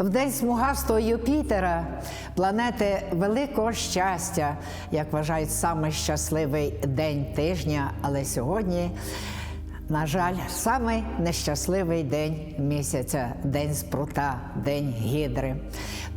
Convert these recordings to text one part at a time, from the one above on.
В день смугастого Юпітера, планети великого щастя, як вважають саме щасливий день тижня, але сьогодні, на жаль, самий нещасливий день місяця, день спрута, день гідри.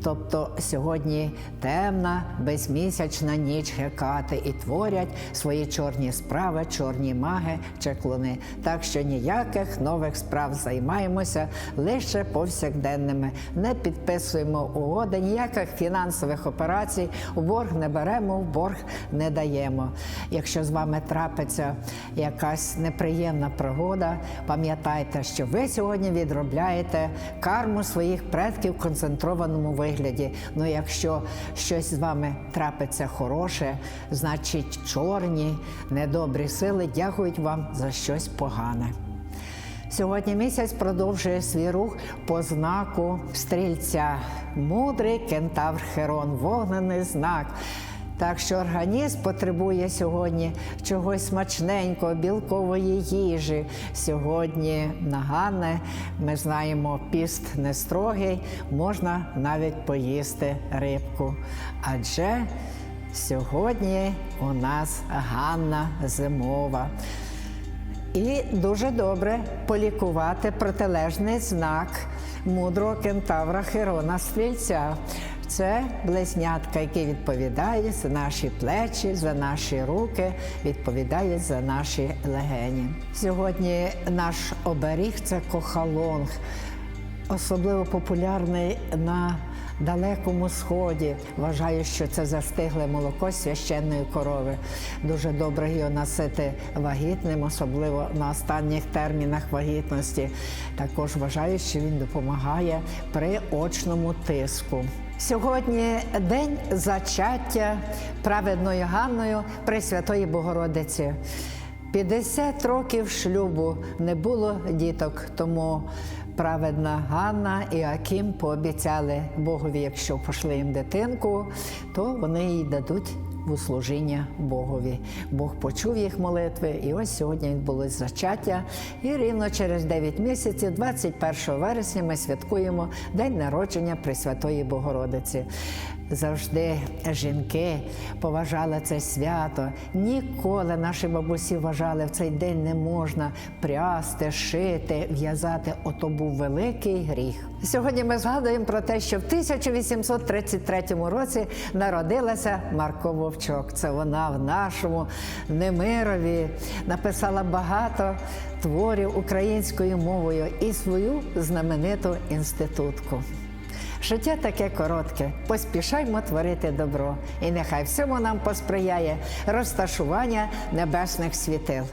Тобто сьогодні темна, безмісячна ніч Гекати і творять свої чорні справи, чорні маги, чеклуни. Так що ніяких нових справ займаємося лише повсякденними. Не підписуємо угоди, ніяких фінансових операцій у борг не беремо, в борг не даємо. Якщо з вами трапиться якась неприємна пригода, пам'ятайте, що ви сьогодні відробляєте карму своїх предків в концентрованому вигляді. Ну, якщо щось з вами трапиться хороше, значить чорні, недобрі сили дякують вам за щось погане. Сьогодні місяць продовжує свій рух по знаку стрільця. Мудрий кентавр Херон, вогнений знак. Так що організм потребує сьогодні чогось смачненького, білкової їжі. Сьогодні нагане, ми знаємо, піст не строгий, можна навіть поїсти рибку. Адже сьогодні у нас Ганна зимова. І дуже добре полікувати протилежний знак мудрого кентавра Херона Стрільця. Це близнятка, який відповідає за наші плечі, за наші руки, відповідає за наші легені. Сьогодні наш оберіг це кохалонг, особливо популярний на далекому сході. Вважаю, що це застигле молоко священної корови. Дуже добре його носити вагітним, особливо на останніх термінах вагітності. Також вважаю, що він допомагає при очному тиску. Сьогодні день зачаття праведною Ганною Пресвятої Богородиці. 50 років шлюбу не було діток, тому праведна Ганна і Аким пообіцяли Богові, якщо пошли їм дитинку, то вони їй дадуть в услужіння Богові. Бог почув їх молитви, і ось сьогодні відбулось зачаття. І рівно через 9 місяців, 21 вересня, ми святкуємо День народження Пресвятої Богородиці. Завжди жінки поважали це свято. Ніколи наші бабусі вважали в цей день не можна прясти, шити, в'язати. Ото був великий гріх. Сьогодні ми згадуємо про те, що в 1833 році народилася Марко Вовчок. Це вона в нашому Немирові написала багато творів українською мовою і свою знамениту інститутку. Життя таке коротке, поспішаймо творити добро, і нехай всьому нам посприяє розташування небесних світил.